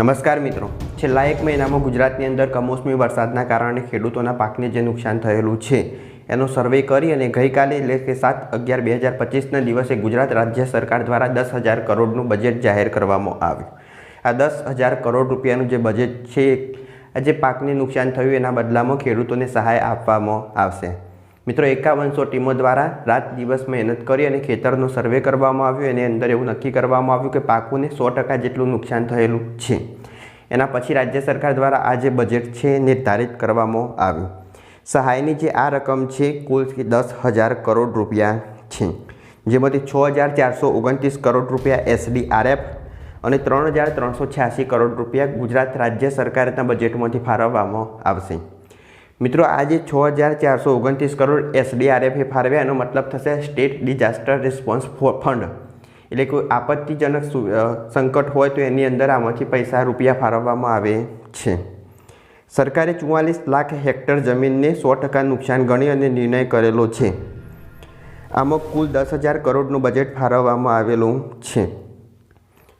નમસ્કાર મિત્રો. છેલ્લા એક મહિનામાં ગુજરાતની અંદર કમોસમી વરસાદના કારણે ખેડૂતોના પાકને જે નુકસાન થયેલું છે, એનો સર્વે કરી અને ગઈકાલે, એટલે કે સાત અગિયાર બે હજાર પચીસના દિવસે ગુજરાત રાજ્ય સરકાર દ્વારા દસ હજાર કરોડનું બજેટ જાહેર કરવામાં આવ્યું. આ દસ હજાર કરોડ રૂપિયાનું જે બજેટ છે આ જે પાકને નુકસાન થયું એના બદલામાં ખેડૂતોને સહાય આપવામાં આવશે. મિત્રો એકાવનસો ટીમો દ્વારા રાત દિવસ મહેનત કરી અને ખેતરનો સર્વે કરવામાં આવ્યો. એની અંદર એવું નક્કી કરવામાં આવ્યું કે પાકોને સો ટકા જેટલું નુકસાન થયેલું છે. એના પછી રાજ્ય સરકાર દ્વારા આ જે બજેટ છે નિર્ધારિત કરવામાં આવ્યું. સહાયની જે આ રકમ છે કુલ દસ હજાર કરોડ રૂપિયા છે. જેમાંથી છ હજાર ચારસો ઓગણત્રીસ કરોડ રૂપિયા એસડીઆરએફ અને ત્રણ હજાર ત્રણસો છ્યાસી કરોડ રૂપિયા ગુજરાત રાજ્ય સરકારના બજેટમાંથી ફાળવવામાં આવશે. મિત્રો, આજે છ હજાર ચારસો ઓગણત્રીસ કરોડ એસડીઆરએફે ફાળવ્યા. એનો મતલબ થશે સ્ટેટ ડિઝાસ્ટર રિસ્પોન્સ ફંડ. એટલે કોઈ આપત્તિજનક સંકટ હોય તો એની અંદર આમાંથી પૈસા, રૂપિયા ફાળવવામાં આવે છે. સરકારે ચુમ્માલીસ લાખ હેક્ટર જમીનને સો ટકા નુકસાન ગણી અને નિર્ણય કરેલો છે. આમાં કુલ દસ હજાર કરોડનું બજેટ ફાળવવામાં આવેલું છે.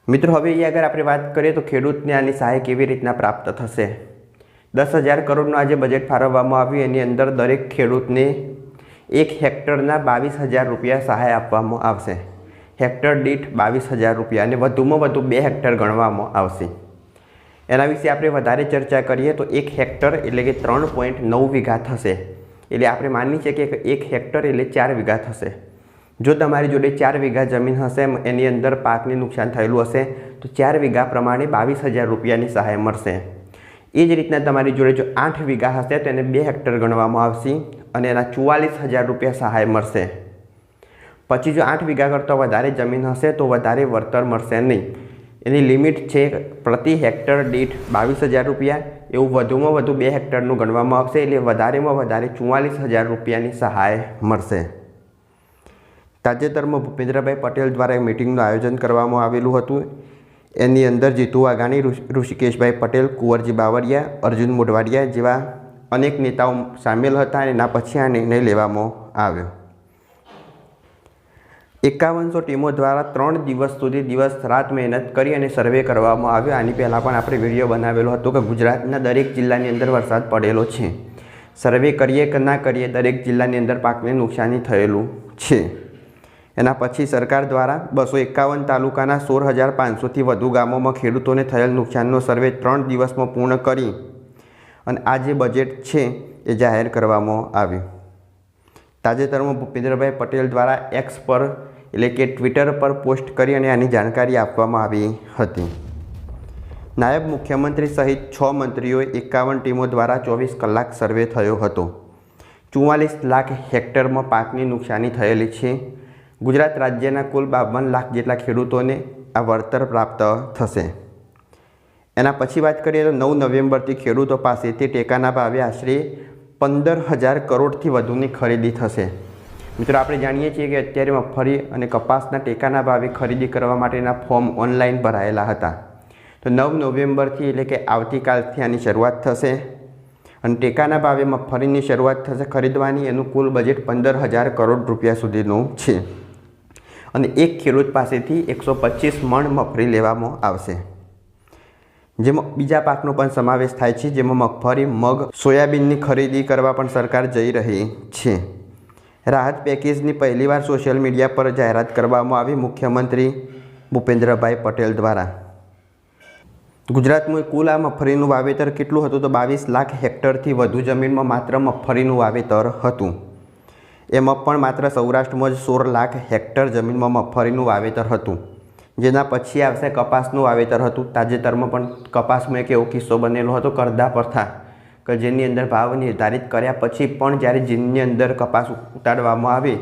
મિત્રો, હવે એ આગળ આપણે વાત કરીએ તો ખેડૂતને આની સહાય કેવી રીતના પ્રાપ્ત થશે? દસ હજાર કરોડનું આજે બજેટ ફાળવવામાં આવ્યું. એની અંદર દરેક ખેડૂતને એક હેક્ટરના બાવીસ હજાર રૂપિયા સહાય આપવામાં આવશે. હેક્ટર દીઠ બાવીસ હજાર રૂપિયા અને વધુમાં વધુ બે હેક્ટર ગણવામાં આવશે. એના વિશે આપણે વધારે ચર્ચા કરીએ તો એક હેક્ટર એટલે કે ત્રણ પોઈન્ટ નવ વીઘા થશે. એટલે આપણે માની છે કે એક હેક્ટર એટલે ચાર વીઘા થશે. જો તમારી જોડે ચાર વીઘા જમીન હશે, એની અંદર પાકને નુકસાન થયેલું હશે, તો ચાર વીઘા પ્રમાણે બાવીસ હજાર રૂપિયાની સહાય મળશે. એ જ રીતના તમારી જોડે જો આઠ વીઘા હશે તો એને બે હેક્ટર ગણવામાં આવશે અને એના ચુવાલીસ હજાર રૂપિયા સહાય મળશે. પછી જો આઠ વીઘા કરતાં વધારે જમીન હશે તો વધારે વળતર મળશે નહીં. એની લિમિટ છે પ્રતિ હેક્ટર દીઠ બાવીસ હજાર રૂપિયા. એવું વધુમાં વધુ બે હેક્ટરનું ગણવામાં આવશે એટલે વધારેમાં વધારે ચુમ્માલીસ હજાર રૂપિયાની સહાય મળશે. તાજેતરમાં ભૂપેન્દ્રભાઈ પટેલ દ્વારા મિટિંગનું આયોજન કરવામાં આવેલું હતું. એની અંદર જીતુ વાઘાણી ઋષિકેશભાઈ પટેલ, કુંવરજી બાવળિયા, અર્જુન મોઢવાડિયા જેવા અનેક નેતાઓ સામેલ હતા અને એના પછી આ નિર્ણય લેવામાં આવ્યો. એકાવનસો ટીમો દ્વારા ત્રણ દિવસ સુધી દિવસ રાત મહેનત કરી અને સર્વે કરવામાં આવ્યો. આની પહેલાં પણ આપણે વીડિયો બનાવેલો હતો કે ગુજરાતના દરેક જિલ્લાની અંદર વરસાદ પડેલો છે. સર્વે કરીએ કે ના કરીએ દરેક જિલ્લાની અંદર પાકને નુકસાની થયેલું છે. એના પછી સરકાર દ્વારા બસો એકાવન તાલુકાના સોળ હજાર પાંચસોથી વધુ ગામોમાં ખેડૂતોને થયેલ નુકસાનનો સર્વે ત્રણ દિવસમાં પૂર્ણ કરી અને આ જે બજેટ છે એ જાહેર કરવામાં આવ્યું. તાજેતરમાં ભૂપેન્દ્રભાઈ પટેલ દ્વારા એક્સ પર, એટલે કે ટ્વિટર પર પોસ્ટ કરી અને આની જાણકારી આપવામાં આવી હતી. નાયબ મુખ્યમંત્રી સહિત છ મંત્રીઓએ એકાવન ટીમો દ્વારા ચોવીસ કલાક સર્વે થયો હતો. ચુમ્માલીસ લાખ હેક્ટરમાં પાકની નુકસાની થયેલી છે. ગુજરાત રાજ્યના કુલ બાવન લાખ જેટલા ખેડૂતોને આ વળતર પ્રાપ્ત થશે. એના પછી વાત કરીએ તો નવ નવેમ્બરથી ખેડૂતો પાસેથી ટેકાના ભાવે આશરે પંદર હજાર કરોડથી વધુની ખરીદી થશે. મિત્રો, આપણે જાણીએ છીએ કે અત્યારે મગફળી અને કપાસના ટેકાના ભાવે ખરીદી કરવા માટેના ફોર્મ ઓનલાઈન ભરાયેલા હતા. તો નવ નવેમ્બરથી એટલે કે આવતીકાલથી આની શરૂઆત થશે અને ટેકાના ભાવે મગફળીની શરૂઆત થશે ખરીદવાની. એનું કુલ બજેટ પંદર હજાર કરોડ રૂપિયા સુધીનું છે. અને એક ખેડૂત પાસેથી એકસો પચીસ મણ મગફળી લેવામાં આવશે. જેમાં બીજા પાકનો પણ સમાવેશ થાય છે, જેમાં મગફળી, મગ, સોયાબીનની ખરીદી કરવા પણ સરકાર જઈ રહી છે. રાહત પેકેજની પહેલીવાર સોશિયલ મીડિયા પર જાહેરાત કરવામાં આવી મુખ્યમંત્રી ભૂપેન્દ્રભાઈ પટેલ દ્વારા. ગુજરાતમાં કુલ આ મગફળીનું વાવેતર કેટલું હતું તો બાવીસ લાખ હેક્ટરથી વધુ જમીનમાં માત્ર મગફળીનું વાવેતર હતું. એમાં પણ માત્ર સૌરાષ્ટ્રમાં જ સોળ લાખ હેક્ટર જમીનમાં મગફળીનું વાવેતર હતું. જેના પછી આવશે કપાસનું વાવેતર હતું. તાજેતરમાં પણ કપાસમાં એક એવો કિસ્સો બનેલો હતો કરદા પ્રથા, કે જેની અંદર ભાવ નિર્ધારિત કર્યા પછી પણ જ્યારે જીનની અંદર કપાસ ઉતારવામાં આવે,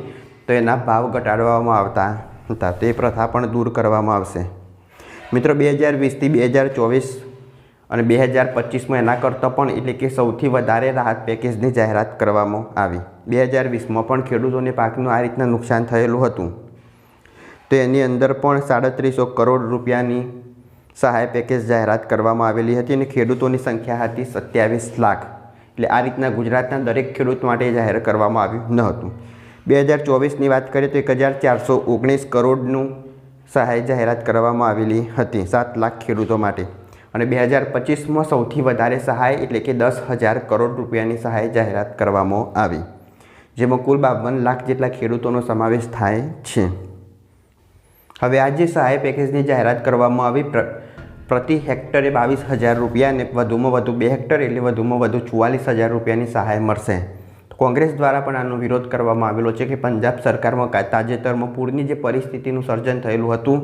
તો એના ભાવ ઘટાડવામાં આવતા હતા. તે પ્રથા પણ દૂર કરવામાં આવશે. મિત્રો, બે હજાર વીસથી બે હજાર ચોવીસ અને બે હજાર પચીસમાં એના કરતાં પણ એટલે કે સૌથી વધારે રાહત પેકેજની જાહેરાત કરવામાં આવી. બે હજાર વીસમાં પણ ખેડૂતોને પાકનું આ રીતના નુકસાન થયેલું હતું. તો એની અંદર પણ સાડત્રીસો કરોડ રૂપિયાની સહાય પેકેજ જાહેરાત કરવામાં આવેલી હતી અને ખેડૂતોની સંખ્યા હતી સત્યાવીસ લાખ. એટલે આ રીતના ગુજરાતના દરેક ખેડૂત માટે જાહેર કરવામાં આવ્યું ન હતું. બે હજાર ચોવીસની વાત કરીએ તો એક હજાર ચારસો ઓગણીસ કરોડનું સહાય જાહેરાત કરવામાં આવેલી હતી સાત લાખ ખેડૂતો માટે. અને બે હજાર પચીસમાં સૌથી વધારે સહાય એટલે કે દસ હજાર કરોડ રૂપિયાની સહાય જાહેરાત કરવામાં આવી, જેમાં કુલ બાવન લાખ જેટલા ખેડૂતોનો સમાવેશ થાય છે. હવે આ જે સહાય પેકેજની જાહેરાત કરવામાં આવી, પ્ર, પ્રતિ હેક્ટરે બાવીસ હજાર રૂપિયા અને વધુમાં વધુ બે હેક્ટર એટલે વધુમાં વધુ ચુવાલીસ હજાર રૂપિયાની સહાય મળશે. કોંગ્રેસ દ્વારા પણ આનો વિરોધ કરવામાં આવેલો છે કે પંજાબ સરકારમાં તાજેતરમાં પૂરની જે પરિસ્થિતિનું સર્જન થયેલું હતું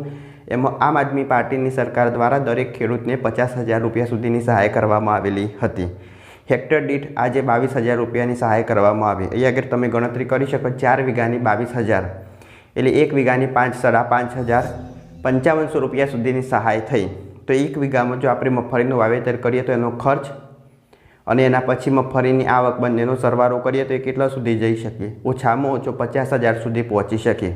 એમાં આમ આદમી પાર્ટીની સરકાર દ્વારા દરેક ખેડૂતને પચાસ હજાર રૂપિયા સુધીની સહાય કરવામાં આવેલી હતી. હેક્ટર દીઠ આજે બાવીસ હજાર રૂપિયાની સહાય કરવામાં આવી. અહીંયા આગળ તમે ગણતરી કરી શકો, ચાર વીઘાની બાવીસ હજાર. એટલે એક વીઘાની પાંચ સાડા પાંચ હજાર પંચાવનસો રૂપિયા સુધીની સહાય થઈ. તો એક વીઘામાં જો આપણે મગફળીનું વાવેતર કરીએ તો એનો ખર્ચ અને એના પછી મગફળીની આવક બંનેનો સરવાળો કરીએ તો એ કેટલા સુધી જઈ શકીએ ઓછામાં ઓછો પચાસ હજાર સુધી પહોંચી શકે.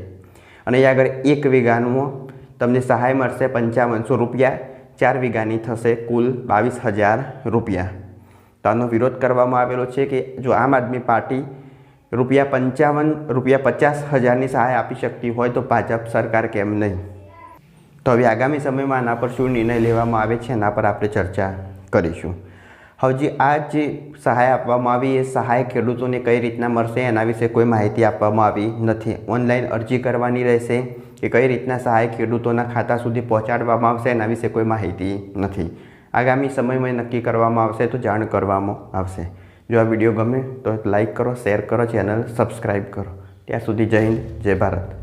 અને એ આગળ એક વીઘાનું તમને સહાય મળશે પંચાવનસો રૂપિયા, ચાર વીઘાની થશે કુલ બાવીસ હજાર રૂપિયા. તો આનો વિરોધ કરવામાં આવેલો છે કે જો આમ આદમી પાર્ટી રૂપિયા પંચાવન, રૂપિયા પચાસ હજારની સહાય આપી શકતી હોય તો ભાજપ સરકાર કેમ નહીં? તો હવે આગામી સમયમાં આના પર શું નિર્ણય લેવામાં આવે છે એના પર આપણે ચર્ચા કરીશું. હજી આ જે સહાય આપવામાં આવી, એ સહાય ખેડૂતોને કઈ રીતના મળશે એના વિશે કોઈ માહિતી આપવામાં આવી નથી. ઓનલાઈન અરજી કરવાની રહેશે કે કઈ રીતના સહાય ખેડૂતોના ખાતા સુધી પહોંચાડવામાં આવશે એના વિશે કોઈ માહિતી નથી. આગામી સમયમાં નક્કી કરવામાં આવશે તો જાણ કરવામાં આવશે. જો આ વીડિયો ગમે તો લાઈક કરો, શેર કરો, ચેનલ સબસ્ક્રાઈબ કરો. ત્યાં સુધી જય હિન્દ, જય ભારત.